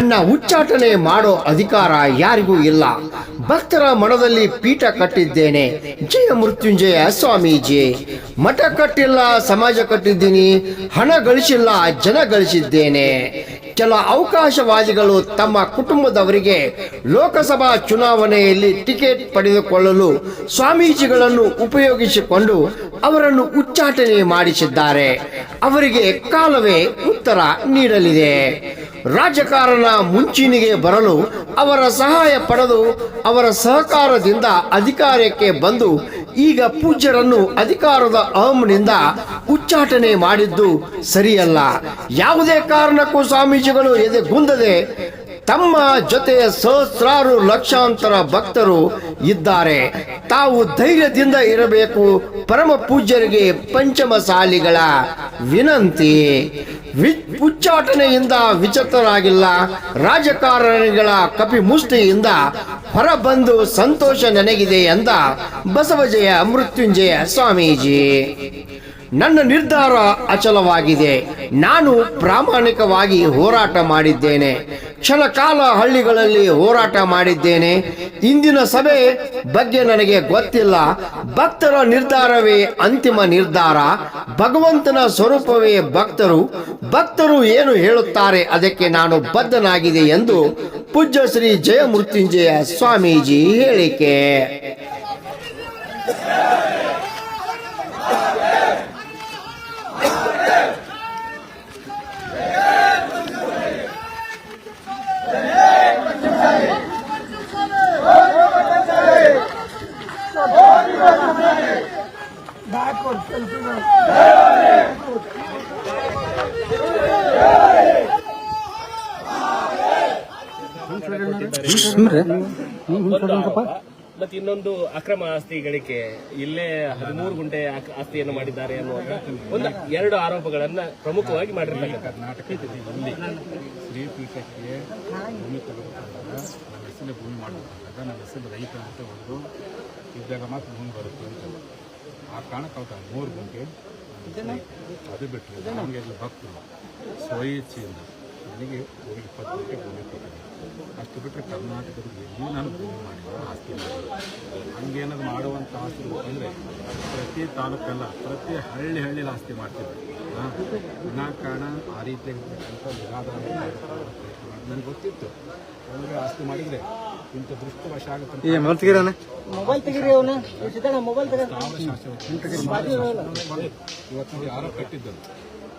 ನನ್ನ ಉಚ್ಚಾಟನೆ ಮಾಡೋ ಅಧಿಕಾರ ಯಾರಿಗೂ ಇಲ್ಲ. ಭಕ್ತರ ಮನದಲ್ಲಿ ಪೀಠ ಕಟ್ಟಿದ್ದೇನೆ. ಜಯ ಮೃತ್ಯುಂಜಯ ಸ್ವಾಮೀಜಿ. ಮಠ ಕಟ್ಟಿಲ್ಲ, ಸಮಾಜ ಕಟ್ಟಿದ್ದೀನಿ. ಹಣ ಗಳಿಸಿಲ್ಲ, ಜನ ಗಳಿಸಿದ್ದೇನೆ. ಕೆಲ ಅವಕಾಶವಾದಿಗಳು ತಮ್ಮ ಕುಟುಂಬದವರಿಗೆ ಲೋಕಸಭಾ ಚುನಾವಣೆಯಲ್ಲಿ ಟಿಕೆಟ್ ಪಡೆದುಕೊಳ್ಳಲು ಸ್ವಾಮೀಜಿಗಳನ್ನು ಉಪಯೋಗಿಸಿಕೊಂಡು ಅವರನ್ನು ಉಚ್ಚಾಟನೆ ಮಾಡಿಸಿದ್ದಾರೆ. ಅವರಿಗೆ ಕಾಲವೇ ಉತ್ತರ ನೀಡಲಿದೆ. ರಾಜಕಾರಣ ಮುಂಚಿನಿಗೆ ಬರಲು ಅವರ ಸಹಾಯ ಪಡೆದು ಅವರ ಸಹಕಾರದಿಂದ ಅಧಿಕಾರಕ್ಕೆ ಬಂದು ಈಗ ಪೂಜ್ಯರನ್ನು ಅಧಿಕಾರದ ಅಹಂನಿಂದ ಉಚ್ಚಾಟನೆ ಮಾಡಿದ್ದು ಸರಿಯಲ್ಲ. ಯಾವುದೇ ಕಾರಣಕ್ಕೂ ಸ್ವಾಮೀಜಿಗಳು ಎದೆಗುಂದದೆ ತಮ್ಮ ಜೊತೆ ಸಹಸ್ರಾರು ಲಕ್ಷಾಂತರ ಭಕ್ತರು ಇದ್ದಾರೆ. ತಾವು ಧೈರ್ಯದಿಂದ ಇರಬೇಕು. ಪರಮ ಪೂಜ್ಯರಿಗೆ ಪಂಚಮ ಸಾಲಿಗಳ ವಿನಂತಿ. ಉಚ್ಚಾಟನೆಯಿಂದ ವಿಚತರಾಗಿಲ್ಲ. ರಾಜಕಾರಣಿಗಳ ಕಪಿ ಮುಷ್ಟಿಯಿಂದ ಹೊರಬಂದು ಸಂತೋಷ ನನಗಿದೆ ಎಂದ ಬಸವಜಯ ಮೃತ್ಯುಂಜಯ ಸ್ವಾಮೀಜಿ. ನನ್ನ ನಿರ್ಧಾರ ಅಚಲವಾಗಿದೆ. ನಾನು ಪ್ರಾಮಾಣಿಕವಾಗಿ ಹೋರಾಟ ಮಾಡಿದ್ದೇನೆ. ಕ್ಷಣಕಾಲ ಹಳ್ಳಿಗಳಲ್ಲಿ ಹೋರಾಟ ಮಾಡಿದ್ದೇನೆ. ಇಂದಿನ ಸಭೆ ಬಗ್ಗೆ ನನಗೆ ಗೊತ್ತಿಲ್ಲ. ಭಕ್ತರ ನಿರ್ಧಾರವೇ ಅಂತಿಮ ನಿರ್ಧಾರ. ಭಗವಂತನ ಸ್ವರೂಪವೇ ಭಕ್ತರು. ಭಕ್ತರು ಏನು ಹೇಳುತ್ತಾರೆ ಅದಕ್ಕೆ ನಾನು ಬದ್ಧನಾಗಿದೆ ಎಂದು ಪೂಜ್ಯ ಶ್ರೀ ಜಯಮೃತ್ಯುಂಜಯ ಸ್ವಾಮೀಜಿ ಹೇಳಿಕೆ. ಮತ್ತೆ ಇನ್ನೊಂದು ಅಕ್ರಮ ಆಸ್ತಿ ಗಳಿಕೆ ಇಲ್ಲೇ ಹದಿಮೂರು ಗುಂಟೆ ಆಸ್ತಿಯನ್ನು ಮಾಡಿದ್ದಾರೆ ಅನ್ನುವಂತ ಒಂದು ಎರಡು ಆರೋಪಗಳನ್ನ ಪ್ರಮುಖವಾಗಿ ಮಾಡಿರ್ತಕ್ಕಂಥ ಕರ್ನಾಟಕದಲ್ಲಿ ಶ್ರೀಪೀಠಕ್ಕೆ ಭೂಮಿ ತೆಗೆದುಕೊಂಡಾಗ ನನ್ನ ಹೆಸರಲ್ಲಿ ಭೂಮಿ ಮಾಡಬೇಕಾದಾಗ ನನ್ನ ಹೆಸರು ರೈತ ಅಂತ ಒಂದು ಇದ್ದಾಗ ಮಾತ್ರ ಭೂಮಿ ಬರುತ್ತೆ ಅಂತ ಆ ಕಾರಣಕ್ಕೆ ಮೂರು ಗುಂಟೆ ಅದು ಬಿಟ್ಟರೆ ನಮಗೆಲ್ಲ ಭಕ್ತರು ಸ್ವಇಚ್ಛೆಯಿಂದ ನನಗೆ ಒಂದು ಇಪ್ಪತ್ತು ಗಂಟೆ ಭೂಮಿ ಕೊಟ್ಟಿದೆ ಅಷ್ಟು ಬಿಟ್ಟರೆ ಕರ್ನಾಟಕದಲ್ಲಿ ಎಲ್ಲಿ ನಾನು ಭೂಮಿ ಮಾಡಿಲ್ಲ ಆಸ್ತಿ ಹಂಗೇನದು ಹಂಗೇನಾದ್ರು ಮಾಡುವಂಥ ಆಸ್ತಿ ಅಂದರೆ ಪ್ರತಿ ತಾಲೂಕಲ್ಲ ಪ್ರತಿ ಹಳ್ಳಿ ಹಳ್ಳಿಲಿ ಆಸ್ತಿ ಮಾಡ್ತಿದ್ದೆ ವಿನಾಕಾರಣ ಆ ರೀತಿಯಾಗಿರ್ತಕ್ಕಂಥ ವಿವಾದ ನನಗೆ ಗೊತ್ತಿತ್ತು. ಅಂದರೆ ಆಸ್ತಿ ಮಾಡಿದರೆ ಇಂಥ ದೃಷ್ಟವಶ ಆಗುತ್ತೆ ಮೊಬೈಲ್ ತೆಗೀರಿ ಅವನು. ಸಿದ್ದಣ್ಣ ಮೊಬೈಲ್ ತೆಗ. ಇವತ್ತು ನಾವು ಯಾರೋ ಕಟ್ಟಿದ್ದರು.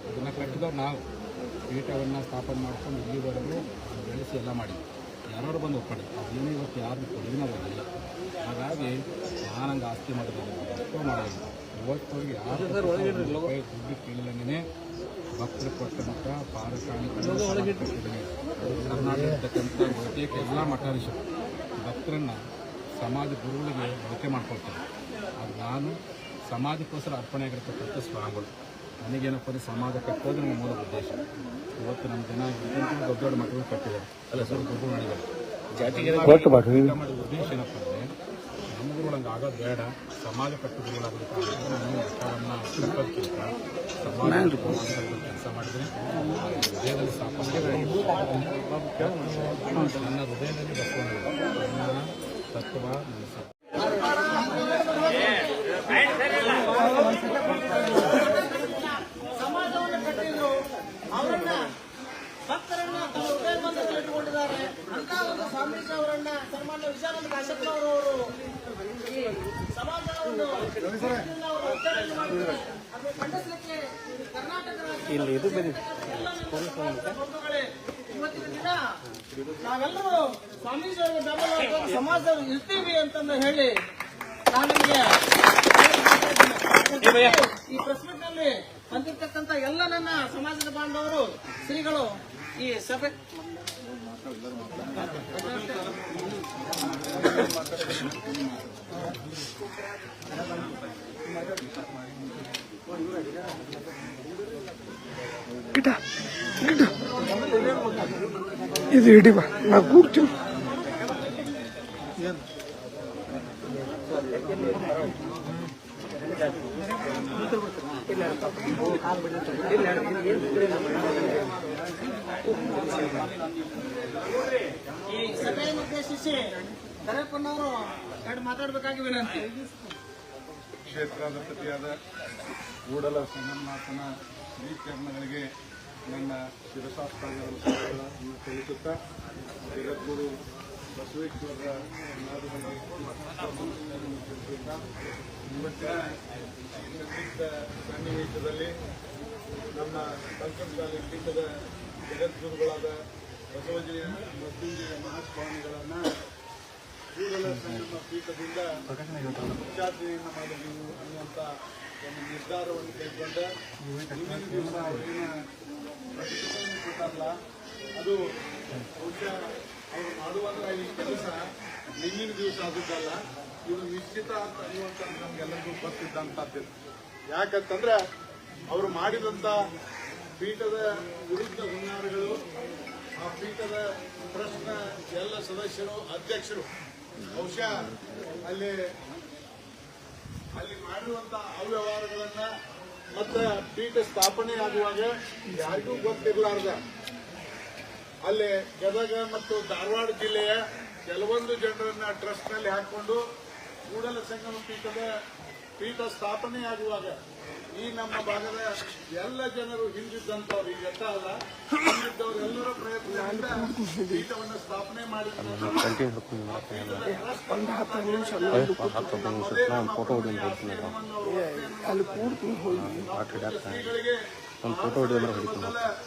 ಅದನ್ನು ಕಟ್ಟಿದವ್ರು ನಾವು. ಪೀಠವನ್ನು ಸ್ಥಾಪನೆ ಮಾಡ್ಕೊಂಡು ಇಲ್ಲಿವರೆಗೂ ಬೆಳೆಸಿ ಎಲ್ಲ ಮಾಡಿದ್ವಿ. ಯಾರು ಬಂದು ಒಪ್ಪಿದೆ ಅದೇನೇ ಇವತ್ತು ಯಾರು ಕೊಡಗಿನ ಬರಲಿಲ್ಲ ಹಾಗಾಗಿ ನಾನು ಹಂಗೆ ಆಸ್ತಿ ಮಾಡೋದಿಲ್ಲ ಅಷ್ಟೋ ಮಾಡೋದಿಲ್ಲ ಇವತ್ತವರೆಗೆ ಯಾರು ದುಡ್ಡು ಕೇಳಿದಂಗೆ ಭಕ್ತರು ಕೊಟ್ಟಂಥ ಪಾರಕಾಣಿಗಳನ್ನು ಕರ್ನಾಟಕದಕ್ಕಂಥ ಬಹುತೇಕ ಎಲ್ಲ ಮಠಾಧೀಶರು. ಭಕ್ತರನ್ನು ಸಮಾಜ ಗುರುಗಳಿಗೆ ಬಳಕೆ ಮಾಡ್ಕೊಳ್ತಾರೆ. ಅದು ನಾನು ಸಮಾಜಕ್ಕೋಸ್ಕರ ಅರ್ಪಣೆ ಆಗಿರ್ತಕ್ಕಂಥ ಸ್ವಾಮಿಗಳು ನನಗೇನಪ್ಪ ಅಂದರೆ ಸಮಾಜ ಕಟ್ಟೋದು ನನ್ನ ಮೂಲ ಉದ್ದೇಶ. ಇವತ್ತು ನಮ್ಮ ಜನ ದೊಡ್ಡ ದೊಡ್ಡ ಮಠಗಳು ಕಟ್ಟಿದ್ದಾರೆ. ಅಲ್ಲ ಸ್ವಲ್ಪ ಗುರುಗಳು ಮಾಡಿದ್ದಾರೆ. ಜಾತಿಗೆ ಉದ್ದೇಶ ಏನಪ್ಪ ಅಂದರೆ ನಮಗೂ ಹಂಗೆ ಆಗೋದು ಬೇಡ ಸಮಾಜ ಕಟ್ಟುಗಳಾಗಬೇಕು ನಾನು ಮಠವನ್ನು ಕಟ್ಟೋದಕ್ಕಿಂತ ಸಮಾಜ ಕೆಲಸ ಮಾಡಿದರೆ ಹೃದಯದಲ್ಲಿ ಸ್ಥಾಪನೆ ನನ್ನ ಹೃದಯದಲ್ಲಿ ಬಸವಣ್ಣ ನನ್ನ ತತ್ವ ನನ್ನ ಸ- ಸಮಾಜವನ್ನು ಕಟ್ಟಿದ್ರು ಅವರನ್ನ ಭಕ್ತರನ್ನ ತಮ್ಮ ಹೃದಯ ಬಂಧದಲ್ಲಿ ಇಟ್ಟುಕೊಂಡಿದ್ದಾರೆ ಅಂತ ಒಂದು ಸ್ವಾಮೀಜಿ ಅವರನ್ನ ಸನ್ಮಾನ್ಯ ವಿಜಯಾನಂದ ಕಾಶಪ್ಪನವರು ಸಮಾಜವನ್ನು ಖಂಡಿಸಲಿಕ್ಕೆ ಕರ್ನಾಟಕ ರಾಜ್ಯ ಎಲ್ಲ ನನ್ನ ಇವತ್ತಿನ ದಿನ ನಾವೆಲ್ಲರೂ ಸ್ವಾಮೀಜಿ ಅವರ ಬೆಂಬಲ ಸಮಾಜ ಇರ್ತೀವಿ ಅಂತಂದು ಹೇಳಿ ನಾನು ನಿಮಗೆ ಈ ಪ್ರೆಸ್ ಮೀಟ್ನಲ್ಲಿ ಬಂದಿರ್ತಕ್ಕಂಥ ಎಲ್ಲ ನನ್ನ ಸಮಾಜದ ಬಾಂಧವರು ಶ್ರೀಗಳು ಈ ಸಭೆ ಗಿಡ ಗಿಡ ಇದು ಹಿಡಿವ ನಾ ಕೂಡ್ತೀವಿ ಈ ಸಭೆಯನ್ನು ಉದ್ದೇಶಿಸಿ ಕರೆಪ್ಪನವರು ಎರಡು ಮಾತಾಡಬೇಕಾಗಿ ವಿನಂತಿ. ಕ್ಷೇತ್ರಾಧಿಪತಿಯಾದ ಕೂಡಲ ಸಂಗಮನಾಥನ ಶ್ರೀಚರಣಗಳಿಗೆ ನನ್ನ ಶಿರಸಾಸ್ತಾಗಳನ್ನು ತಿಳಿಸುತ್ತಾ ಜಗದ್ಗುರು ಬಸವೇಶ್ವರರ ತಿಳಿಸುತ್ತಾ ಇವತ್ತಿನ ಸಂದಿಗ್ಧ ಸನ್ನಿವೇಶದಲ್ಲಿ ನಮ್ಮ ಪಂಚಮಸಾಲಿ ಪೀಠದ ಜಗದ್ಗುರುಗಳಾದ ಬಸವಜಯ ಮೃತ್ಯುಂಜಯ ಮಹಾಸ್ವಾಮಿಗಳನ್ನು ಕೂಡಲ ಪೀಠದಿಂದ ಉಚ್ಚಾಟನೆಯನ್ನು ಮಾಡಬೇಕು ಅನ್ನುವಂಥ ಒಂದು ನಿರ್ಧಾರವನ್ನು ಕೈಗೊಂಡ ಹಿಂದಿನ ದಿವಸ ಅವರಿನ ಪ್ರತಿಭಟನೆ ಅದು ಬಹುಶಃ ಅವರು ಮಾಡುವಂತ ಈ ಕೆಲಸ ನಿನ್ನಿನ ದಿವಸ ಆದದ್ದಲ್ಲ ಇದು ನಿಶ್ಚಿತ ಅಂತ ಅನ್ನುವಂಥ ನಮ್ಗೆಲ್ಲರಿಗೂ ಗೊತ್ತಿದ್ದಂಥದ್ದು ಯಾಕಂತಂದ್ರೆ ಅವರು ಮಾಡಿದಂಥ ಪೀಠದ ವಿರುದ್ಧ ಹುನ್ನಾರಗಳು, ಆ ಪೀಠದ ಟ್ರಸ್ಟ್ನ ಎಲ್ಲ ಸದಸ್ಯರು, ಅಧ್ಯಕ್ಷರು ಬಹುಶಃ ಅಲ್ಲಿ ಅಲ್ಲಿ ಮಾಡಿರುವಂತ ಅವ್ಯವಹಾರಗಳನ್ನ ಮತ್ತೆ ಪೀಠ ಸ್ಥಾಪನೆ ಆಗುವಾಗ ಯಾರಿಗೂ ಗೊತ್ತಿರಲಾರ್ದ. ಅಲ್ಲಿ ಗದಗ ಮತ್ತು ಧಾರವಾಡ ಜಿಲ್ಲೆಯ ಕೆಲವೊಂದು ಜನರನ್ನ ಟ್ರಸ್ಟ್ನಲ್ಲಿ ಹಾಕೊಂಡು ಕೂಡಲ ಸಂಗಮ ಪೀಠದ ಪೀಠ ಸ್ಥಾಪನೆ ಆಗುವಾಗ ಈ ನಮ್ಮ ಭಾಗದ ಎಲ್ಲ ಜನರು ಹಿಂದಿದ್ದಂತವ್ರು ಈಗ ಎತ್ತ ಅಲ್ಲ ಹಿಂದಿದ್ದವ್ರೆಲ್ಲರ ಪ್ರಯತ್ನದಿಂದ ಪೀಠವನ್ನು ಸ್ಥಾಪನೆ ಮಾಡಿದ ಒಂದು ಫೋಟೋ ಹೋಗಿ ಶ್ರೀಗಳಿಗೆ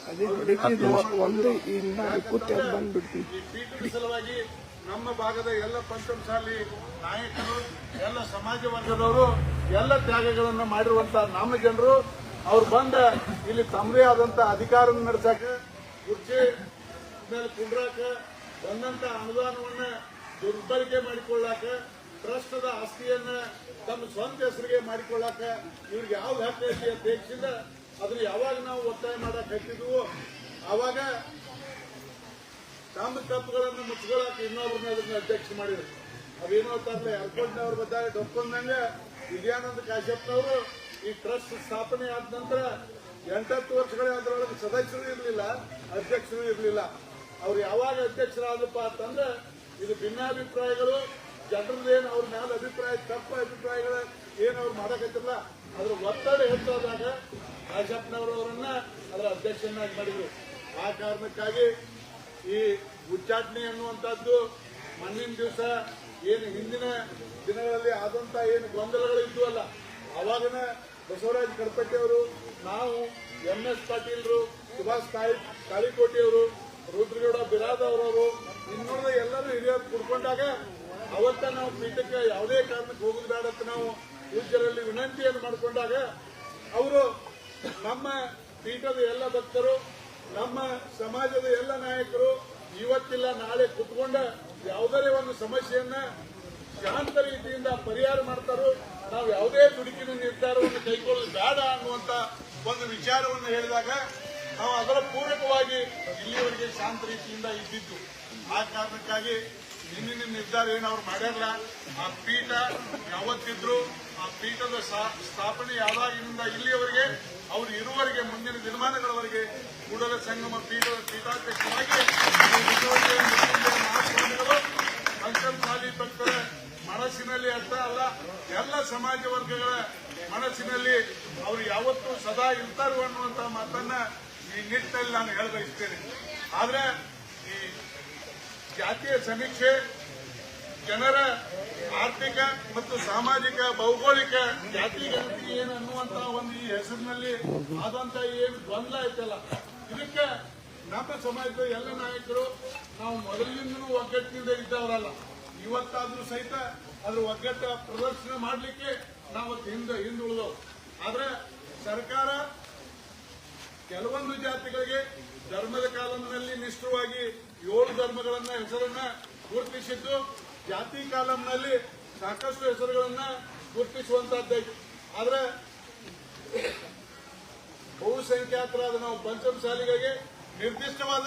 ಅದೇ ಹೊಡಿತಿದ್ದು ಒಂದೇ ಒಂದೇ ಅದು ಬಂದ್ಬಿಡ್ತೀನಿ ಸಲುವಾಗಿ ನಮ್ಮ ಭಾಗದ ಎಲ್ಲ ಪಂಚಮಸಾಲಿ ನಾಯಕರು, ಎಲ್ಲ ಸಮಾಜ ವರ್ಗದವರು, ಎಲ್ಲ ತ್ಯಾಗಗಳನ್ನು ಮಾಡಿರುವಂತಹ ನಮ್ಮ ಜನರು ಅವ್ರು ಬಂದ ಇಲ್ಲಿ ತಮ್ಮದೇ ಆದಂತ ಅಧಿಕಾರ ನಡೆಸಾಕ ಕುರ್ಚಿ ಕುಂಡ್ರಾಕ ಬಂದಂತ ಅನುದಾನವನ್ನ ದುರ್ಬಳಕೆ ಮಾಡಿಕೊಳ್ಳಾಕ, ಟ್ರಸ್ಟದ ಆಸ್ತಿಯನ್ನ ತಮ್ಮ ಸ್ವಂತ ಹೆಸರಿಗೆ ಮಾಡಿಕೊಳ್ಳಾಕ ಇವ್ರಿಗೆ ಯಾವ್ದು ಐತಿ ಅಂತ ದೇಶದಿಂದ ಅದನ್ನ ಯಾವಾಗ ನಾವು ಒತ್ತಾಯ ಮಾಡಕ್ ಹತ್ತಿದ್ವು, ಆವಾಗ ತಮ್ಮ ತಪ್ಪುಗಳನ್ನು ಮುಚ್ಕೊಳಕ್ಕೆ ಇನ್ನೊಬ್ರನ್ನ ಅದನ್ನ ಅಧ್ಯಕ್ಷ ಮಾಡಿದ್ರು. ಅವೇನೋ ತರಲೆ ಅವ್ರ ಬಂದಾಗ ಡೊಕ್ಕೊಂಡಂಗೆ ವಿದ್ಯಾನಂದ ಕಾಶ್ಯಪ್ನವರು ಈ ಟ್ರಸ್ಟ್ ಸ್ಥಾಪನೆ ಆದ ನಂತರ ಎಂಟತ್ತು ವರ್ಷಗಳೇ ಅದರೊಳಗೆ ಸದಸ್ಯರು ಇರಲಿಲ್ಲ, ಅಧ್ಯಕ್ಷರು ಇರಲಿಲ್ಲ. ಅವ್ರು ಯಾವಾಗ ಅಧ್ಯಕ್ಷರಾದಪ್ಪ ಅಂತಂದ್ರೆ ಇದು ಭಿನ್ನಾಭಿಪ್ರಾಯಗಳು ಜನರದ್ದೇನು ಅವ್ರ ಮೇಲೆ ಅಭಿಪ್ರಾಯ ತಪ್ಪ ಅಭಿಪ್ರಾಯಗಳು ಏನು ಅವ್ರು ಮಾಡಕತ್ತಿಲ್ಲ. ಅದ್ರ ಒತ್ತಡ ಹೆಚ್ಚಾದಾಗ ಕಾಶ್ಯಪ್ನವರವರನ್ನ ಅದರ ಅಧ್ಯಕ್ಷನಾಗಿ ಮಾಡಿದ್ರು. ಆ ಕಾರಣಕ್ಕಾಗಿ ಈ ಉಚ್ಚಾಟನೆ ಅನ್ನುವಂಥದ್ದು ಮಣ್ಣಿನ ದಿವಸ, ಏನು ಹಿಂದಿನ ದಿನಗಳಲ್ಲಿ ಆದಂತ ಏನು ಗೊಂದಲಗಳು ಇದ್ವಲ್ಲ ಅವಾಗಿನ ಬಸವರಾಜ ಕಡಪಟ್ಟಿ ಅವರು, ನಾವು ಎಂ ಎಸ್ ಪಾಟೀಲ್ರು, ಸುಭಾಷ್ ಕಾಳಿಕೋಟೆಯವರು ರುದ್ರಗೌಡ ಬಿರಾದವರವರು ಇನ್ನುಳಿದ ಎಲ್ಲರೂ ಹಿರಿಯರು ಕುಡ್ಕೊಂಡಾಗ ಅವತ್ತ ನಾವು ಪೀಠಕ್ಕೆ ಯಾವುದೇ ಕಾರಣಕ್ಕೆ ಹೋಗುದು ಬೇಡ ಅಂತ ನಾವು ಪೂಜ್ಯರಲ್ಲಿ ವಿನಂತಿಯನ್ನು ಮಾಡಿಕೊಂಡಾಗ, ಅವರು ನಮ್ಮ ಪೀಠದ ಎಲ್ಲ ಭಕ್ತರು ನಮ್ಮ ಸಮಾಜದ ಎಲ್ಲ ನಾಯಕರು ಇವತ್ತಿಲ್ಲ, ನಾಳೆ ಕುತ್ಕೊಂಡ ಯಾವುದೇ ಒಂದು ಸಮಸ್ಯೆಯನ್ನ ಶಾಂತ ರೀತಿಯಿಂದ ಪರಿಹಾರ ಮಾಡ್ತಾರೋ, ನಾವು ಯಾವುದೇ ದುಡುಕಿನ ನಿರ್ಧಾರವನ್ನು ಕೈಗೊಳ್ಳಲು ಬೇಡ ಅನ್ನುವಂತ ಒಂದು ವಿಚಾರವನ್ನು ಹೇಳಿದಾಗ ನಾವು ಅದರ ಪೂರಕವಾಗಿ ಇಲ್ಲಿಯವರೆಗೆ ಶಾಂತ ರೀತಿಯಿಂದ ಇದ್ದಿದ್ದು. ಆ ಕಾರಣಕ್ಕಾಗಿ ಹಿಂದಿನ ನಿರ್ಧಾರ ಏನು ಅವ್ರು ಮಾಡಿರಲ್ಲ ಆ ಪೀಠ ಯಾವತ್ತಿದ್ರು ಆ ಪೀಠದ ಸ್ಥಾಪನೆ ಯಾವಾಗಿನಿಂದ ಇಲ್ಲಿಯವರೆಗೆ ಅವರು ಇರುವವರೆಗೆ, ಮುಂದಿನ ದಿನಮಾನಗಳವರೆಗೆ ಕೂಡಲ ಸಂಗಮ ಪೀಠದ ಪೀಠಾಧ್ಯಕ್ಷರಾಗಿ ಪಂಚಮಸಾಲಿ ಭಕ್ತರ, ಮನಸ್ಸಿನಲ್ಲಿ ಅರ್ಥ ಅಲ್ಲ, ಎಲ್ಲ ಸಮಾಜ ವರ್ಗಗಳ ಮನಸ್ಸಿನಲ್ಲಿ ಅವರು ಯಾವತ್ತೂ ಸದಾ ಇರ್ತಾರು ಅನ್ನುವಂತ ಮಾತನ್ನ ಈ ನಿಟ್ಟಿನಲ್ಲಿ ನಾನು ಹೇಳಬಯಸ್ತೇನೆ. ಆದ್ರೆ ಈ ಜಾತಿಯ ಸಮೀಕ್ಷೆ ಜನರ ಆರ್ಥಿಕ ಮತ್ತು ಸಾಮಾಜಿಕ ಭೌಗೋಳಿಕ ಜಾತಿ, ಗಣತಿ ಏನು ಅನ್ನುವಂತ ಒಂದು ಈ ಹೆಸರಿನಲ್ಲಿ ಆದಂತ ಏನು ದ್ವಂದ್ವ ಐತಲ್ಲ. ಇದಕ್ಕೆ ನಮ್ಮ ಸಮಾಜದ ಎಲ್ಲ ನಾಯಕರು ನಾವು ಮೊದಲಿನಿಂದಲೂ ಒಗ್ಗಟ್ಟಿನಿಂದ ಇದ್ದವರಲ್ಲ. ಇವತ್ತಾದ್ರೂ ಸಹಿತ ಅದ್ರ ಒಗ್ಗಟ್ಟ ಪ್ರದರ್ಶನ ಮಾಡಲಿಕ್ಕೆ ನಾವು ಹಿಂದೆ ಹಿಂದುಳಿದವು. ಆದ್ರೆ ಸರ್ಕಾರ ಕೆಲವೊಂದು ಜಾತಿಗಳಿಗೆ ಧರ್ಮದ ಕಾಲಂನಲ್ಲಿ ನಿಷ್ಠವಾಗಿ ಏಳು ಧರ್ಮಗಳನ್ನ ಹೆಸರನ್ನ ಗುರುತಿಸಿದ್ದು ಜಾತಿ ಕಾಲಂನಲ್ಲಿ ಸಾಕಷ್ಟು ಹೆಸರುಗಳನ್ನ ಗುರುತಿಸುವಂತಹದ್ದಾಯ್ತು ಆದ್ರೆ ಬಹುಸಂಖ್ಯಾತರಾದ ನಾವು ಪಂಚಮಸಾಲಿಗಳಿಗೆ ನಿರ್ದಿಷ್ಟವಾದ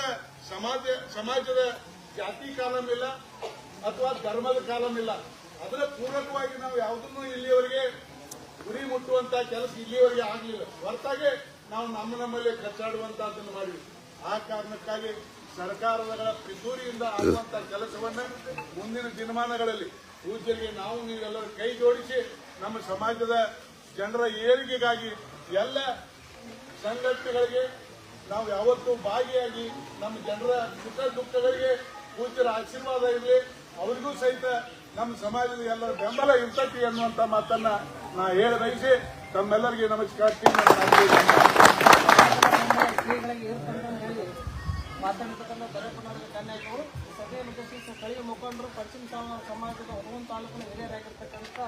ಸಮಾಜ, ಸಮಾಜದ ಜಾತಿ ಕಾಲಂ ಇಲ್ಲ ಅಥವಾ ಧರ್ಮದ ಕಾಲಂ ಇಲ್ಲ ಅದರ ಪೂರಕವಾಗಿ ನಾವು ಯಾವುದನ್ನು ಇಲ್ಲಿಯವರೆಗೆ ಗುರಿ ಮುಟ್ಟುವಂತಹ ಕೆಲಸ ಇಲ್ಲಿಯವರಿಗೆ ಆಗಲಿಲ್ಲ. ಹೊರತಾಗಿ ನಾವು ನಮ್ಮ ನಮ್ಮಲ್ಲಿ ಕಚ್ಚಾಡುವಂತಹದ್ದನ್ನು ಮಾಡಿವಿ ಆ ಕಾರಣಕ್ಕಾಗಿ ಸರ್ಕಾರಗಳ ಪಿತೂರಿಯಿಂದ ಆಗುವಂತ ಕೆಲಸವನ್ನ ಮುಂದಿನ ದಿನಮಾನಗಳಲ್ಲಿ ಪೂಜೆಗೆ ನಾವು ನೀವೆಲ್ಲರೂ ಕೈ ಜೋಡಿಸಿ ನಮ್ಮ ಸಮಾಜದ ಜನರ ಏಳಿಗೆಗಾಗಿ ಎಲ್ಲ ಸಂಘಟನೆಗಳಿಗೆ ನಾವು ಯಾವತ್ತೂ ಭಾಗಿಯಾಗಿ ನಮ್ಮ ಜನರ ಸುಖ ದುಃಖಗಳಿಗೆ ಪೂಜ್ಯರ ಆಶೀರ್ವಾದ ಇರಲಿ. ಅವರಿಗೂ ಸಹಿತ ನಮ್ಮ ಸಮಾಜದ ಎಲ್ಲರ ಬೆಂಬಲ ಇರ್ತೈತಿ ಅನ್ನುವಂತ ಮಾತನ್ನ ನಾ ಹೇಳಿ ಬಯಸಿ ತಮ್ಮೆಲ್ಲರಿಗೆ ನಮಸ್ಕಾರ ಮಾತಾಡ್ತಕ್ಕಂಥ ದೊರೆಪಣ್ಣವರಿಗೆ ಕನ್ಯಾಯಕರು ಸಭೆಯನ್ನು ಉದ್ದೇಶಿಸಿ ಸ್ಥಳೀಯ ಮುಖಂಡರು ಪಶ್ಚಿಮ ಸಮ- ಸಮಾಜದ ಹುಣಗುನ್ ತಾಲೂಕಿನ ಹಿರಿಯರಾಗಿರ್ತಕ್ಕಂಥ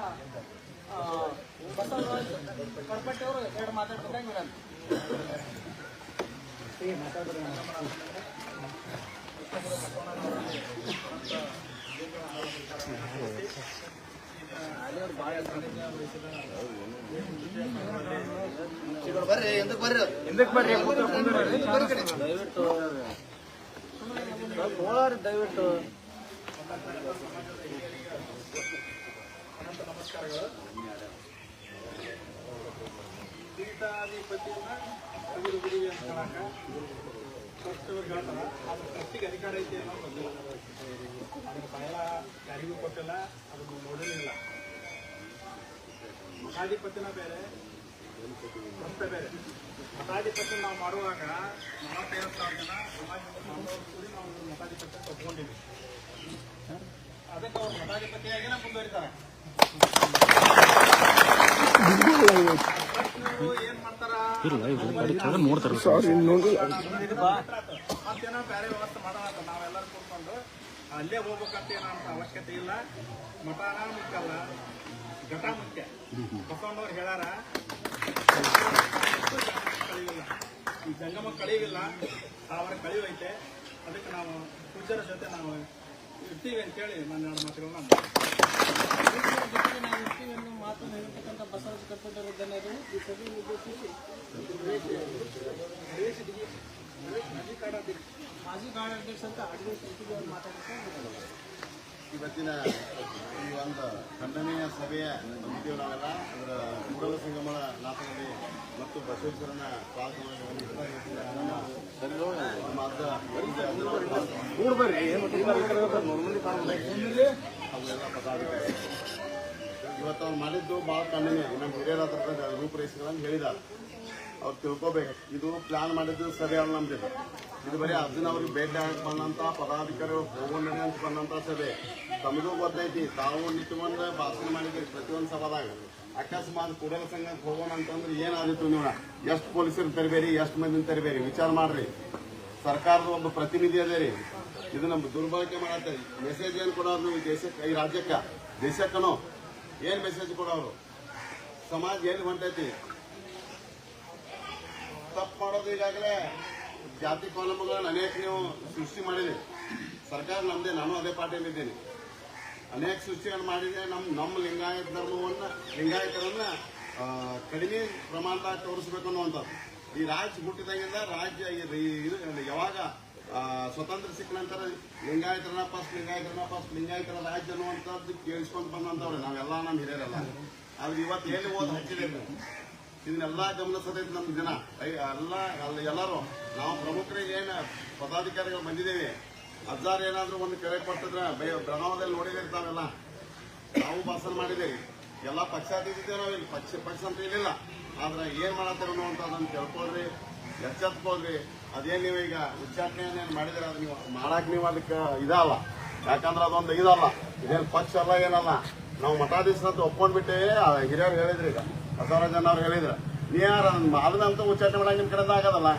ಆ, ಬಸವರಾಜ್ ಬರ್ರಿ? ಅವರು ಎರಡು ಮಾತಾಡ್ಬೇಕಾಗಿ ವಿನಂತಿ ಪೀಠಾಧಿಪತಿಯನ್ನ ತೆಗೆದು ಬಿಡಿ ಅಂತ ಹೇಳಕ ಹೇಳ್ತಾರ ಕರ್ತಿಗೆ ಅಧಿಕಾರ ಐತಿ ಅನ್ನೋ ಬಂದಿಲ್ಲ ಅದಕ್ಕೆ ಬಹಳ ಯಾರಿಗೂ ಕೊಟ್ಟಿಲ್ಲ ಅದನ್ನು ನೋಡಲಿಲ್ಲ ಮಠಾಧಿಪತಿನ ಬೇರೆ ಸಂಸ್ಥೆ ಬೇರೆ ಮಠಾಧಿಪತಿ ನಾವು ಮಾಡುವಾಗ ನಲವತ್ತೈದು ಸಾವಿರ ಜನ ಸಮಾಜದ ಬಾಂಧವರು ಕೂಡಿ ನಾವು ಮತಾಧಿಪತ್ಯ ಮಠಾಧಿಪತಿ ಅದಕ್ಕೆ ಅವ್ರು ಮತಾಧಿಪತಿಯಾಗಿನ ಮುಂದುವರಿತಾರೆ ಏನ್ ಮಾಡ್ತಾರ ಮತ್ತೇನೋ ಬೇರೆ ವ್ಯವಸ್ಥೆ ಮಾಡೋಣ ನಾವೆಲ್ಲರೂ ಕೂತ್ಕೊಂಡು ಅಲ್ಲೇ ಹೋಗ್ಬೇಕಂತ ಏನು ಅಂತ ಅವಶ್ಯಕತೆ ಇಲ್ಲ ಮಠಾನ ಮುಖ್ಯ ಅಲ್ಲ ಘಟ ಮುಖ್ಯ. ಬಸವಣ್ಣವ್ರು ಕಳಿವಿಲ್ಲ ಈ ಜಂಗಮ ಕಳಿವಿಲ್ಲ ಅವರ ಕಳಿವೈತೆ ಅದಕ್ಕೆ ನಾವು ಪೂಜಾರ ಜೊತೆ ನಾವು ಇರ್ತೀವಿ ಅಂತೇಳಿ ನನ್ನ ಎರಡು ಮಾತುಗಳನ್ನ ನಾವು ಇರ್ತೀವಿ ಅನ್ನೋ ಮಾತನ್ನು ಹೇಳ್ತಕ್ಕಂಥ ಬಸವ ಕಡಪಟ್ಟಿ ಅವರು ಧನ್ಯರು ಈ ಮಾಜಿ ಕಾರ್ಯಾಧ್ಯಕ್ಷ ಅಂತ ಅಡ್ವೈಸ್ ಮಾತಾಡ್ತಾ ಇವತ್ತಿನ ಈ ಒಂದು ಖಂಡನೀಯ ಸಭೆಯ ಬಂದಿದ್ದೇವೆ ನಾವೆಲ್ಲ ಅದರ ಕೂಡಲ ಸಂಗಮದ ನಾಥನಲ್ಲಿ ಮತ್ತು ಬಸವೇಶ್ವರನ ಅವೆಲ್ಲ ಪದಾಧಿಕಾರಿ ಇವತ್ತು ಅವ್ರು ಮಾಡಿದ್ದು ಭಾಳ ಖಂಡನೀಯ. ನಮ್ಮ ಹಿರಿಯರ ಹತ್ರ ರೂಪರೇಷೆಗಳನ್ನು ಹೇಳಿದ್ದಾರೆ. ಅವ್ರು ತಿಳ್ಕೊಬೇಕು. ಇದು ಪ್ಲಾನ್ ಮಾಡಿದ್ದು ಸರಿ ಅಲ್ಲ ನಮ್ದು ಇದು ಬರೀ ಅರ್ಜುನ್ ಅವ್ರಿಗೆ ಭೇಟಿ ಆಗಕ್ಕೆ ಬಂದಂತ ಪದಾಧಿಕಾರಿಗಳು ಹೋಗೋಣ ಅಂತ ಬಂದಂತ ಸಭೆ. ತಮಗೂ ಗೊತ್ತೈತಿ, ತಾವು ನಿಂತ್ಕೊಂಡು ಭಾಷಣ ಮಾಡಿದ್ರಿ ಪ್ರತಿಯೊಂದು ಸಭಾದಾಗ ಅಕಸ್ಮಾತ್ ಕೂಡಲ ಸಂಘಕ್ಕೆ ಹೋಗೋಣ ಅಂತಂದ್ರೆ ಏನಾದಿತ್ತು ನೀವು ಎಷ್ಟು ಪೊಲೀಸರು ತರಬೇರಿ ಎಷ್ಟು ಮಂದಿನ ತರಬೇರಿ ವಿಚಾರ ಮಾಡ್ರಿ. ಸರ್ಕಾರದ ಒಬ್ಬ ಪ್ರತಿನಿಧಿ ಅದೇ ರೀ. ಇದು ನಮ್ಮ ದುರ್ಬಳಕೆ ಮಾಡತ್ತೆ. ಮೆಸೇಜ್ ಏನು ಕೊಡೋರು ನೀವು ದೇಶಕ್ಕೆ, ಈ ರಾಜ್ಯಕ್ಕೆ? ದೇಶಕ್ಕನೋ? ಏನು ಮೆಸೇಜ್ ಕೊಡೋರು? ಸಮಾಜ ಏನು ಹೊಂಟೈತಿ? ತಪ್ಪು ಮಾಡೋದು ಈಗಾಗಲೇ ಜಾತಿ ಕಾಲಮ್ಗಳನ್ನು ಅನೇಕ ನೀವು ಸೃಷ್ಟಿ ಮಾಡಿದೆ. ಸರ್ಕಾರ ನಮ್ಮದೇ ನಾನು ಅದೇ ಪಾರ್ಟಿಯಲ್ಲಿದ್ದೇನೆ. ಅನೇಕ ಸೃಷ್ಟಿಗಳನ್ನು ಮಾಡಿದೆ ನಮ್ಮ ನಮ್ಮ ಲಿಂಗಾಯತ ಧರ್ಮವನ್ನ, ಲಿಂಗಾಯತರನ್ನ ಕಡಿಮೆ ಪ್ರಮಾಣದಾಗ ತೋರಿಸ್ಬೇಕು ಅನ್ನುವಂಥದ್ದು. ಈ ರಾಜ್ಯ ಹುಟ್ಟಿದಾಗಿಂದ ರಾಜ್ಯ ಯಾವಾಗ ಸ್ವತಂತ್ರ ಸಿಕ್ಕ ನಂತರ ಲಿಂಗಾಯತರನ್ನ ಫಸ್ಟ್ ಲಿಂಗಾಯತರನ್ನ ಫಸ್ಟ್ ಲಿಂಗಾಯತರ ರಾಜ್ಯ ಅನ್ನುವಂಥದ್ದು ಕೇಳಿಸ್ಕೊಂಡು ಬಂದಂತವ್ರೆ ನಾವೆಲ್ಲ ನಮ್ಮ ಹಿರಿಯರೆಲ್ಲ. ಆದ್ರೆ ಇವತ್ತು ಎಲ್ಲಿ ಓದ್ ಹಚ್ಚಿದೆ? ಇದನ್ನೆಲ್ಲ ಗಮನಿಸೋದೈತೆ ನಮ್ಮ ಜನ ಎಲ್ಲ ಅಲ್ಲಿ ಎಲ್ಲರೂ, ನಾವು ಪ್ರಮುಖರಿಗೆ ಏನು ಪದಾಧಿಕಾರಿಗಳು ಬಂದಿದ್ದೇವೆ ಹಜಾರ್ ಏನಾದರೂ ಒಂದು ಕರೆ ಕೊಟ್ಟಿದ್ರೆ ಬೈ- ಪ್ರಣಾಮದಲ್ಲಿ ನೋಡಿದೆ ನಾವು ಭಾಷಣ ಮಾಡಿದ್ದೇವೆ. ಎಲ್ಲ ಪಕ್ಷಾತೀತಿದ್ದೇವೆ ನಾವು ಇಲ್ಲಿ, ಪಕ್ಷ ಪಕ್ಷ ಅಂತ ಇರಲಿಲ್ಲ ಆದ್ರೆ ಏನ್ ಅಂತ ಅದನ್ನು ತಿಳ್ಕೊಳ್ರಿ, ಎಚ್ಚೆತ್ಕೊಳ್ರಿ. ಅದೇನು ನೀವು ಈಗ ಉಚ್ಚಾಟನೆಯನ್ನು ಮಾಡಿದ್ರೆ ಅದು ನೀವು ಮಾಡಕ್ಕೆ ನೀವು ಅದಕ್ಕೆ ಇದಲ್ಲ. ಯಾಕಂದ್ರೆ ಅದೊಂದು ಇದಲ್ಲ. ಇದೇನು ಪಕ್ಷ ಅಲ್ಲ, ಏನಲ್ಲ. ನಾವು ಮಠಾಧೀಶರಂತ ಒಪ್ಕೊಂಡ್ಬಿಟ್ಟೇ ಹಿರಿಯರು ಹೇಳಿದ್ರಿ ಈಗ. ಬಸವರಾಜ್ ಅವ್ರು ಹೇಳಿದ್ರು. ನೀ ಯಾರ? ಅದನ್ನಂತೂ ಉಚ್ಚಾರಣೆ ಮಾಡಕ್ ನಿಮ್ ಕಡೆ ಆಗೋದಲ್ಲ?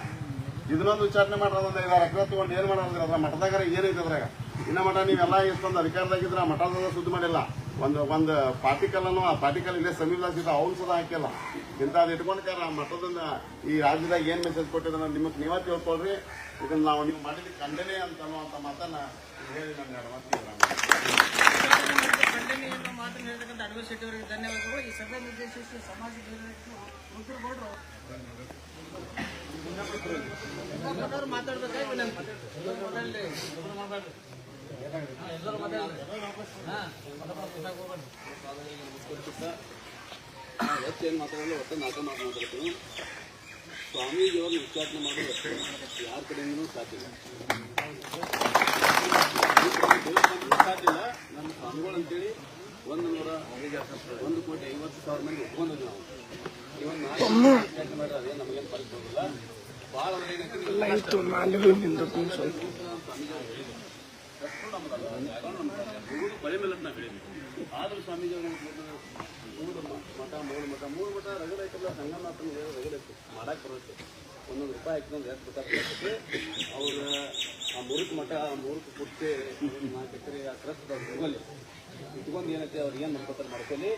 ಇದನ್ನೊಂದು ವಿಚಾರಣೆ ಮಾಡೋದು ಒಂದು ಐದಾರು ಎಕರೆ ತಗೊಂಡು ಏನ್ ಮಾಡೋದ್ರ ಅದ್ರ ಮಠದಾಗ ಏನೈತೆ ಅದ್ರಾಗ? ಇನ್ನ ಮಠ ನೀವೆಲ್ಲ ಇಷ್ಟೊಂದು ಅಧಿಕಾರದಾಗಿದ್ರ ಆ ಮಠದ ಸುದ್ದಿ ಮಾಡಿಲ್ಲ. ಒಂದು ಒಂದು ಪಾರ್ಟಿಕಲ್ ಅನ್ನೋ ಆ ಪಾರ್ಟಿಕಲ್ ಇಲ್ಲೇ ಸಮೀಪದಾಗಿದ್ದ ಅವ್ನು ಸದಾ ಹಾಕಿಲ್ಲ. ಇಂಥದ್ದು ಇಟ್ಕೊಂಡ್ಕಾರ ಮಠದನ್ನ ಈ ರಾಜ್ಯದಾಗ ಏನ್ ಮೆಸೇಜ್ ಕೊಟ್ಟಿದ್ರೆ ನಿಮಗೆ ನೀವೇ ತಿಳ್ಕೊಳ್ರಿ. ಇದನ್ನ ನಾವು ನೀವು ಮಾಡಿದ ಖಂಡನೆ ಅಂತ ಅನ್ನುವಂಥ ಮಾತನ್ನ ಹೇಳಿ ನನ್ನ ಎರಡು ಮಾತು ಖಂಡನೆಯನ್ನು ಮಾತನ್ನು ಹೇಳಿರ್ತಕ್ಕಂಥ ಅಡ್ವೈಸ್ ಅವರಿಗೆ ಧನ್ಯವಾದಗಳು. ಈ ಸಮಾಜ ಮಾತಾಡ್ಬೇಕಾಗಿ ವಿನಂತಿ ಎಲ್ಲರೂ ಏನು ಮಾತಾಡಲ್ಲ ಒಟ್ಟು ನಾಲ್ಕು ಮಾತು ಮಾತಾಡ್ತೀನಿ ಸ್ವಾಮೀಜಿಯವ್ರನ್ನ ಉಚ್ಚಾಟನೆ ಮಾಡೋದು ಯಾರ ಕಡೆಯಿಂದನೂ ಸಾಧ್ಯ ನಮ್ಮ ಸ್ವಾಮಿಗಳು ಅಂತೇಳಿ ಒಂದು ನೂರ ಒಂದು ಕೋಟಿ ಐವತ್ತು ಸಾವಿರ ಮಂದಿ ಒಪ್ಕೊಂಡಿದ್ವಿ ನಾವು ನಾವು ಉಚ್ಚಾಟನೆ ಮಾಡಿದ್ರೆ ಅದೇ ನಮಗೇನು ಬರೋದಿಲ್ಲ ಭಾಳ ಬಳೆ ಮೇಲೆ ನಾವು ಹೇಳಿದ್ವಿ ಆದರೂ ಸ್ವಾಮೀಜಿ ಅವ್ರು ಮೂರು ಮಠ ಮೂರು ಮಠ ಮೂರು ಮಠ ರಗಡ ಐತಲ್ಲ ಮಾತ್ರ ರಗಡ ಐತಿ ಮಾಡಕ್ಕೆ ಬರುತ್ತೆ ಒಂದೊಂದು ರೂಪಾಯಿ ಹಾಕಿದ್ರೆ ಎಷ್ಟು ಬೇಕಾಗ್ತದೆ ಅವ್ರ ಆ ಮುರುಕು ಮಠ ಆ ಮೂರಕ್ಕೆ ಪುಟ್ಟಿ ನಾಲ್ಕು ಎಕರೆ ಆ ಟ್ರಸ್ಟ್ ಇಟ್ಕೊಂಡು ಏನೈತೆ ಅವ್ರು ಏನು ಮಾಡ್ಕೊತಾರೆ ಮಾಡ್ಕೊಳ್ಳಿ.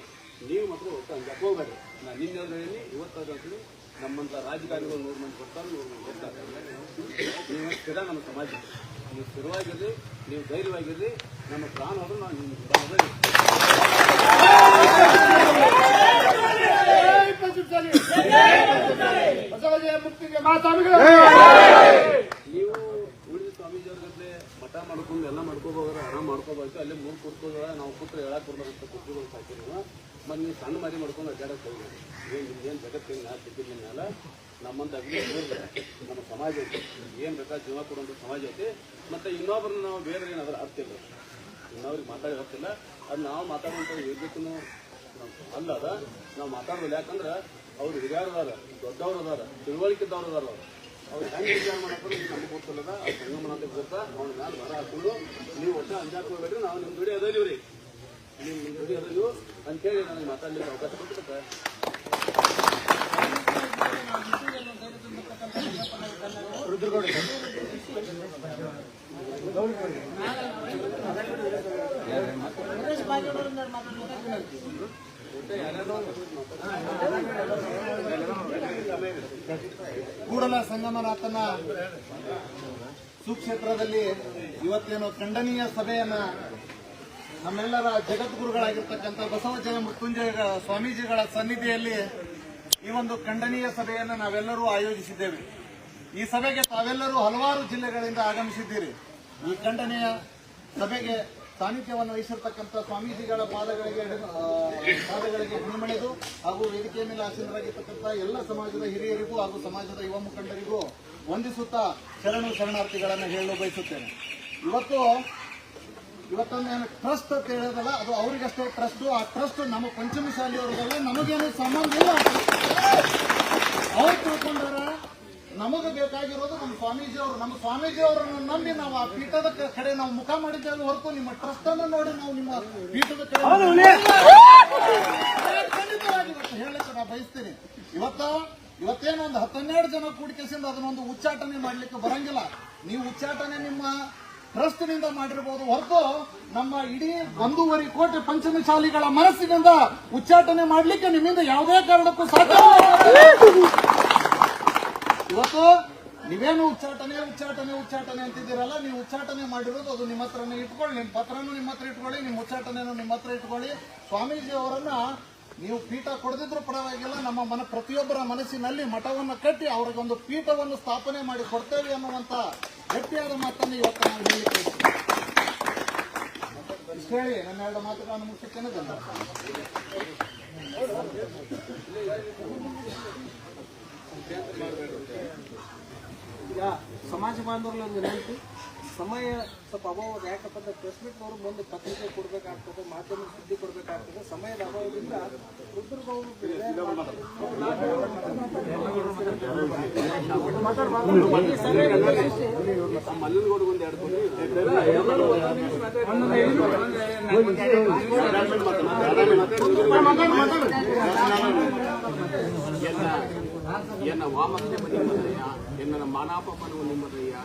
ನೀವು ಮಾತ್ರ ಒಟ್ಟು ಹಂಗೆ ಹೋಗ್ಬೇಡಿ ನಾನು ನಿನ್ನೆ ಹೇಳಿ ಇವತ್ತು ಅವ್ರು ಅಂತೀನಿ ನಮ್ಮಂಥ ರಾಜಕಾರಣಿಗಳು ನೂರು ಮಂದಿ ಬರ್ತಾರೆ ನೂರು ಮಂದಿ ಬರ್ತಾರೆ. ನೀವು ಸ್ಥಿರ ನಮ್ಮ ಸಮಾಜ. ನೀವು ಸ್ಥಿರವಾಗಿರ್ರಿ ನೀವು ಧೈರ್ಯವಾಗಿರ್ರಿ ನಮ್ಮ ಪ್ರಾಣವನ್ನು ನಾನು ನಾವು ನಿಮ್ಮ ನೀವು ಮಾಡ್ಕೊಂಡು ಎಲ್ಲ ಮಾಡ್ಕೋಬೋದ್ರೆ ಆರಾಮ್ ಮಾಡ್ಕೋಬೇಕು. ಅಲ್ಲಿ ಮೂರು ಕೂತ್ಕೊಳ್ಳ ನಾವು ಕೂತ್ರೆ ಹೇಳಕ್ ಬರ್ಬೇಕಂತ ಕುರ್ಚಿಗಳು ಸಾಕಿರಿ ಮತ್ತೆ ನೀವು ಸಣ್ಣ ಮಾರಿ ಮಾಡ್ಕೊಂಡು ಅಡ್ಡಾಡಕ್ ಹೋಗ್ಬೋದು ಏನು ಏನು ಜಗತ್ತಿನ ಸಿಕ್ಕಿದ ಮ್ಯಾಲ ನಮ್ಮಂತ ಇರ್ಬೇಕು. ನಮ್ಮ ಸಮಾಜ ಐತಿ. ಏನು ಬೇಕಾ ಜೀವ ಕೊಡುವಂಥ ಸಮಾಜ ಐತಿ. ಮತ್ತೆ ಇನ್ನೊಬ್ರನ್ನ ನಾವು ಬೇರೆ ಏನಾದ್ರೂ ಇಲ್ಲ. ಇನ್ನೊಬ್ರಿಗೆ ಮಾತಾಡಿ ಹೋಗ್ತಿಲ್ಲ ಅದು ನಾವು ಮಾತಾಡುವಂಥ ಇರ್ಬೇಕು ಅಲ್ಲ ಅದ ನಾವು ಮಾತಾಡೋದು ಯಾಕಂದ್ರೆ ಅವ್ರು ಹಿರಿಯರು ಅದಾರ, ದೊಡ್ಡವ್ರು ಅದಾರ ತಿಳುವಳಿಕೆದವ್ರು ಅದಾರ ಅವ್ರು. ಅವ್ರು ಹೆಂಗೆ ವಿಚಾರ ಮಾಡಕ್ಕೆ ನಮ್ಗೆ ಗೊತ್ತಿಲ್ಲದ ಅವ್ರು ಸಂಗಮನ ಅಂತ ಗೊತ್ತಾ? ಅವ್ನ ಬರ ಹಾಕೊಂಡು, ನೀವು ಒಟ್ಟು ಅಂಜಾಕ್ ನಾವು ನಿಮ್ಮ ದುಡಿ ಅದ ರೀ ನೀವು ನಿಮ್ಮ ಅದೀವಿ ಅಂತೇಳಿ ನನಗೆ ಮಾತಾಡ್ಲಿಕ್ಕೆ ಅವಕಾಶ ಕೊಟ್ಟಿರುತ್ತೆ ಸುರೇಶ್ ಬಾಗೇವಾಡಿಯವ್ರು ಕೂಡಲ ಸಂಗಮನಾಥನ ಸುಕ್ಷೇತ್ರದಲ್ಲಿ ಇವತ್ತೇನು ಖಂಡನೀಯ ಸಭೆಯನ್ನ ನಮ್ಮೆಲ್ಲರ ಜಗದ್ಗುರುಗಳಾಗಿರ್ತಕ್ಕಂಥ ಬಸವಜನ ಮೃತ್ಯುಂಜಯ ಸ್ವಾಮೀಜಿಗಳ ಸನ್ನಿಧಿಯಲ್ಲಿ ಈ ಒಂದು ಖಂಡನೀಯ ಸಭೆಯನ್ನು ನಾವೆಲ್ಲರೂ ಆಯೋಜಿಸಿದ್ದೇವೆ. ಈ ಸಭೆಗೆ ತಾವೆಲ್ಲರೂ ಹಲವಾರು ಜಿಲ್ಲೆಗಳಿಂದ ಆಗಮಿಸಿದ್ದೀರಿ. ಈ ಖಂಡನೀಯ ಸಭೆಗೆ ಸಾನ್ನಿಧ್ಯವನ್ನು ವಹಿಸಿರ್ತಕ್ಕಂಥ ಸ್ವಾಮೀಜಿಗಳ ಪಾದಗಳಿಗೆ ಪಾದಗಳಿಗೆ ಹಣಿಮಣಿದು ಹಾಗೂ ವೇದಿಕೆಯ ಮೇಲೆ ಆಸೀನರಾಗಿರ್ತಕ್ಕಂಥ ಎಲ್ಲ ಸಮಾಜದ ಹಿರಿಯರಿಗೂ ಹಾಗೂ ಸಮಾಜದ ಯುವ ಮುಖಂಡರಿಗೂ ವಂದಿಸುತ್ತಾ ಶರಣು ಶರಣಾರ್ಥಿಗಳನ್ನು ಹೇಳಲು ಬಯಸುತ್ತೇನೆ. ಇವತ್ತು ಇವತ್ತೊಂದೇನು ಟ್ರಸ್ಟ್ ಅಂತ ಹೇಳೋದಲ್ಲ, ಅದು ಅವರಿಗಷ್ಟೇ ಟ್ರಸ್ಟ್. ಆ ಟ್ರಸ್ಟ್ ನಮ್ಮ ಪಂಚಮಿ ನಮಗೇನು ಸಂಬಂಧ ಇಲ್ಲ. ಅವ್ರು ತಿಳ್ಕೊಂಡಾರ ನಮಗೆ ಬೇಕಾಗಿರೋದು ನಮ್ಮ ಸ್ವಾಮೀಜಿ ಅವರು. ನಮ್ಮ ಸ್ವಾಮೀಜಿ ಅವರನ್ನು ನಂಬಿ ನಾವು ಆ ಪೀಠದ ಕಡೆ ನಾವು ಮುಖ ಮಾಡಿದ್ದೇವೆ ಹೊರತು ನಿಮ್ಮ ಟ್ರಸ್ಟ್ ಅನ್ನು ನೋಡಿ ನಾವು ನಿಮ್ಮ ಪೀಠದ ಕಡೆ ಖಂಡಿತವಾಗಿ ಹೇಳಕ್ಕೆ ನಾನು ಬಯಸ್ತೀನಿ. ಇವತ್ತ ಇವತ್ತೇನೊಂದು ಒಂದು ಹತ್ತೆರಡು ಜನ ಕೂಡಿಕೆಸಿಂದ ಅದನ್ನೊಂದು ಉಚ್ಚಾಟನೆ ಮಾಡ್ಲಿಕ್ಕೆ ಬರಂಗಿಲ್ಲ. ನೀವು ಉಚ್ಚಾಟನೆ ನಿಮ್ಮ ಟ್ರಸ್ಟ್ನಿಂದ ಮಾಡಿರಬಹುದು ಹೊರತು ನಮ್ಮ ಇಡೀ ಒಂದೂವರೆ ಕೋಟಿ ಪಂಚಮಶಾಲಿಗಳ ಮನಸ್ಸಿನಿಂದ ಉಚ್ಚಾಟನೆ ಮಾಡ್ಲಿಕ್ಕೆ ನಿಮ್ಮಿಂದ ಯಾವುದೇ ಕಾರಣಕ್ಕೂ ಸಾಧ್ಯ ಇವತ್ತು ನೀವೇನು ಉಚ್ಚಾಟನೆ ಉಚ್ಚಾಟನೆ ಉಚ್ಚಾಟನೆ ಅಂತಿದ್ದೀರಲ್ಲ, ನೀವು ಉಚ್ಚಾಟನೆ ಮಾಡಿರೋದು ಅದು ನಿಮ್ಮ ಹತ್ರನೇ ಇಟ್ಕೊಳ್ಳಿ, ನಿಮ್ಮ ಪತ್ರನೂ ನಿಮ್ಮ ಹತ್ರ ಇಟ್ಕೊಳ್ಳಿ, ನಿಮ್ಮ ಉಚ್ಚಾಟನೆನೂ ನಿಮ್ಮ ಹತ್ರ ಇಟ್ಕೊಳ್ಳಿ. ಸ್ವಾಮೀಜಿ ಅವರನ್ನ ನೀವು ಪೀಠ ಕೊಡದಿದ್ರು ಪರವಾಗಿಲ್ಲ, ನಮ್ಮ ಮನ ಪ್ರತಿಯೊಬ್ಬರ ಮನಸ್ಸಿನಲ್ಲಿ ಮಠವನ್ನು ಕಟ್ಟಿ ಅವರಿಗೊಂದು ಪೀಠವನ್ನು ಸ್ಥಾಪನೆ ಮಾಡಿ ಕೊಡ್ತೇವೆ ಅನ್ನುವಂತ ಗಟ್ಟಿಯಾದ ಮಾತನ್ನು ಇವತ್ತು ನಾನು ಹೇಳಿದ್ದೇವೆ ಇಷ್ಟು ಹೇಳಿ, ನನ್ನ ಎರಡು ಮಾತುಗಳನ್ನು ಧನ್ಯವಾದ ಈಗ ಸಮಾಜ ಬಾಂಧವರಲ್ಲಿ ಒಂದು ವಿನಂತಿ ಸಮಯ ಸ್ವಲ್ಪ ಅಭಾವ. ಯಾಕಪ್ಪ ಅಂದ್ರೆ ಪ್ರೆಸ್ ಮೀಟ್ ಅವರು ಮುಂದೆ ಪತ್ರಿಕೆ ಕೊಡಬೇಕಾಗ್ತದೆ ಮಾಧ್ಯಮ ಸುದ್ದಿ ಕೊಡಬೇಕಾಗ್ತದೆ. ಸಮಯದ ಅಭಾವದಿಂದ ರುದ್ರಗೌಡರು ಎನ್ನ ವಾಮಸ್ಯಮ ನಿಮ್ಮದಯ್ಯ ಎನ್ನ ಮಾನಾಪಪನವು ನಿಮ್ಮದಯ್ಯ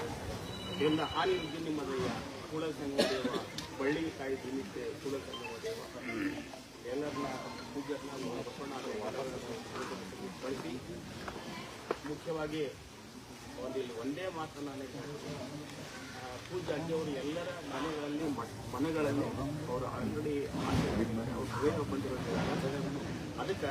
ಎನ್ನ ಹಾನಿ ವಿದ್ಯೆ ನಿಮ್ಮದಯ್ಯ ಕುಲ ಸಂಗದೇವ ಬಳ್ಳಿಗೆ ಕಾಯಿ ಎಲ್ಲರನ್ನ ಪೂಜ್ಯರನ್ನ ಮುಖ್ಯವಾಗಿ ಒಂದಿಲ್ಲಿ ಒಂದೇ ಮಾತನ್ನು ಪೂಜ್ಯ ಅಜ್ಜಿಯವರು ಎಲ್ಲರ ಮನೆಗಳಲ್ಲಿ ಮ- ಮನೆಗಳಲ್ಲಿ ಅವರು ಆಲ್ರೆಡಿ ಅವ್ರು ಬೇಗ ಬಂದಿರೋದ್ರಿಂದ ಅದಕ್ಕೆ